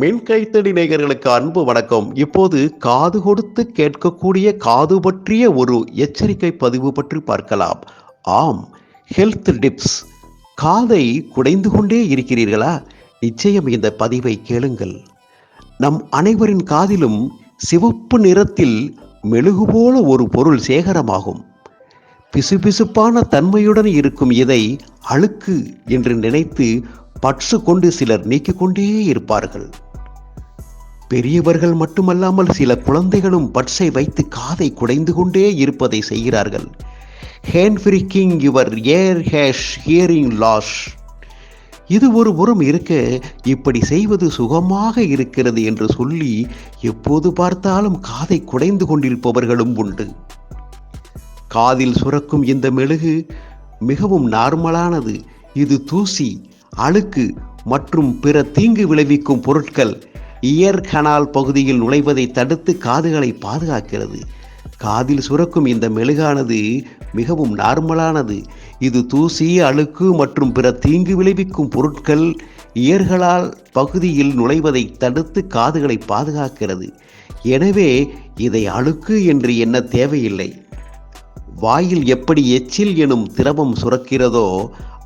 மின் கைத்தடி நேயர்களுக்கு அன்பு வணக்கம். இப்போது காது கொடுத்து கேட்கக்கூடிய காது பற்றிய ஒரு எச்சரிக்கை பதிவு பற்றி பார்க்கலாம். ஆம் ஹெல்த் டிப்ஸ் காதை குடைந்து கொண்டே இருக்கிறீர்களா? நிச்சயம் இந்த பதிவை கேளுங்கள். நம் அனைவரின் காதிலும் சிவப்பு நிறத்தில் மெழுகு போல ஒரு பொருள் சேகரமாகும். பிசுபிசுப்பான தன்மையுடன் இருக்கும் இதை அழுக்கு என்று நினைத்து பற்று கொண்டு சிலர் நீக்கிக் கொண்டே இருப்பார்கள். பெரியவர்கள் மட்டுமல்லாமல் சில குழந்தைகளும் பட்ஸை வைத்து காதை குடைந்து கொண்டே இருப்பதை செய்கிறார்கள். Hand fricking your ear has hearing loss இது ஒரு புறம் இருக்க இப்படி செய்வது சுகமாக இருக்கிறது என்று சொல்லி எப்போது பார்த்தாலும் காதை குடைந்து கொண்டிருப்பவர்களும் உண்டு. காதில் சுரக்கும் இந்த மெழுகு மிகவும் நார்மலானது. இது தூசி அழுக்கு மற்றும் பிற தீங்கு விளைவிக்கும் பொருட்கள். இயர் கனால் பகுதியில் நுழைவதை தடுத்து காதுகளை பாதுகாக்கிறது. காதில் சுரக்கும் இந்த மெழுகானது மிகவும் நார்மலானது. இது தூசி அழுக்கு மற்றும் பிற தீங்கு விளைவிக்கும் பொருட்கள் இயர்களால் பகுதியில் நுழைவதை தடுத்து காதுகளை பாதுகாக்கிறது. எனவே இதை அழுக்கு என்று எண்ண தேவையில்லை. வாயில் எப்படி எச்சில் எனும் திரவம் சுரக்கிறதோ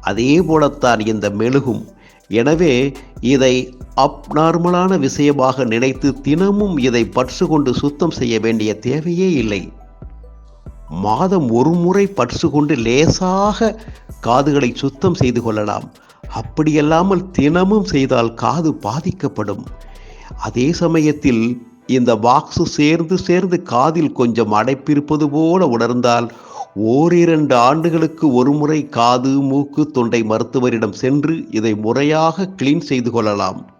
அதே போலத்தான் இந்த மெழுகும். எனவே இதை அப்நார்மலான விஷயமாக நினைத்து தினமும் இதை பற்று கொண்டு சுத்தம் செய்ய வேண்டிய தேவையே இல்லை. மாதம் ஒரு முறை பற்று கொண்டு லேசாக காதுகளை சுத்தம் செய்து கொள்ளலாம். அப்படியல்லாமல் தினமும் செய்தால் காது பாதிக்கப்படும். அதே சமயத்தில் இந்த வாக்ஸு சேர்ந்து சேர்ந்து காதில் கொஞ்சம் அடைப்பிருப்பது போல உணர்ந்தால் ஓரிரண்டு ஆண்டுகளுக்கு ஒரு முறை காது மூக்கு தொண்டை மருத்துவரிடம் சென்று இதை முறையாக கிளீன் செய்து கொள்ளலாம்.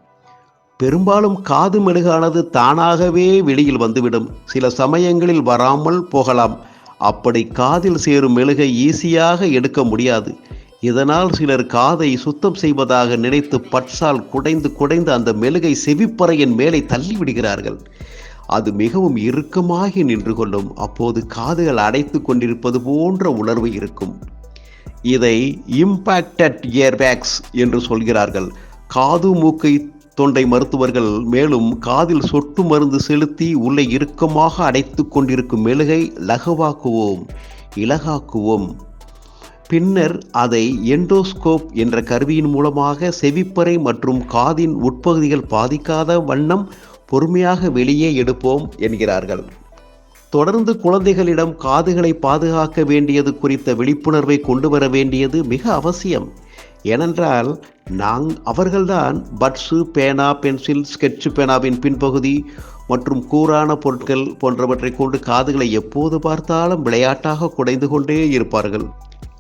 பெரும்பாலும் காது மெழுகானது தானாகவே வெளியில் வந்துவிடும். சில சமயங்களில் வராமல் போகலாம். அப்படி காதில் சேரும் மெழுகை ஈஸியாக எடுக்க முடியாது. இதனால் சிலர் காதை சுத்தம் செய்வதாக நினைத்து பட்சால் குடைந்து குடைந்து அந்த மெழுகை செவிப்பறையின் மேலே தள்ளிவிடுகிறார்கள். அது மிகவும் இறுக்கமாகி நின்று கொள்ளும். அப்போது காதுகள் அடைத்து கொண்டிருப்பது போன்ற உணர்வு இருக்கும். இதை இம்பாக்டட் இயர்பேக்ஸ் என்று சொல்கிறார்கள். காது மூக்கை தொண்டை மருத்துவர்கள் மேலும் காதில் சொட்டு மருந்து செலுத்தி உள்ளே இறுக்கமாக அடைத்து கொண்டிருக்கும் மெழுகை லகுவாக்குவோம் இலகாக்குவோம். பின்னர் அதை எண்டோஸ்கோப் என்ற கருவியின் மூலமாக செவிப்பறை மற்றும் காதின் உட்பகுதிகள் பாதிக்காத வண்ணம் பொறுமையாக வெளியே எடுப்போம் என்கிறார்கள். தொடர்ந்து குழந்தைகளிடம் காதுகளை பாதுகாக்க வேண்டியது குறித்த விழிப்புணர்வை கொண்டு வர வேண்டியது மிக அவசியம். ஏனென்றால் நாங் அவர்கள்தான் பட்ஸு பேனா பென்சில் ஸ்கெட்சு பேனாவின் பின்பகுதி மற்றும் கூரான பொருட்கள் போன்றவற்றை கொண்டு காதுகளை எப்போது பார்த்தாலும் விளையாட்டாக குடைந்து கொண்டே இருப்பார்கள்.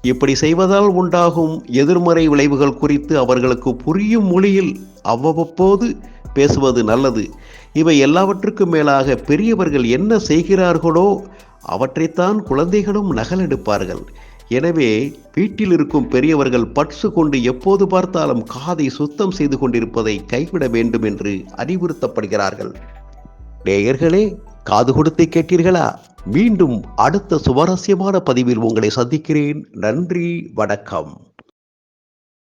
இப்படி செய்வதால் உண்டாகும் எதிர்மறை விளைவுகள் குறித்து அவர்களுக்கு புரியும் மொழியில் அவ்வப்போது பேசுவது நல்லது. இவை எல்லாவற்றுக்கும் மேலாக பெரியவர்கள் என்ன செய்கிறார்களோ அவற்றைத்தான் குழந்தைகளும் நகலெடுப்பார்கள். எனவே வீட்டில் இருக்கும் பெரியவர்கள் பட்சு கொண்டு எப்போது பார்த்தாலும் காதை சுத்தம் செய்து கொண்டிருப்பதை கைவிட வேண்டும் என்று அறிவுறுத்தப்படுகிறார்கள். நேயர்களே காது கொடுத்து கேட்டீர்களா? மீண்டும் அடுத்த சுவாரஸ்யமான பதிவில் உங்களை சந்திக்கிறேன். நன்றி வணக்கம்.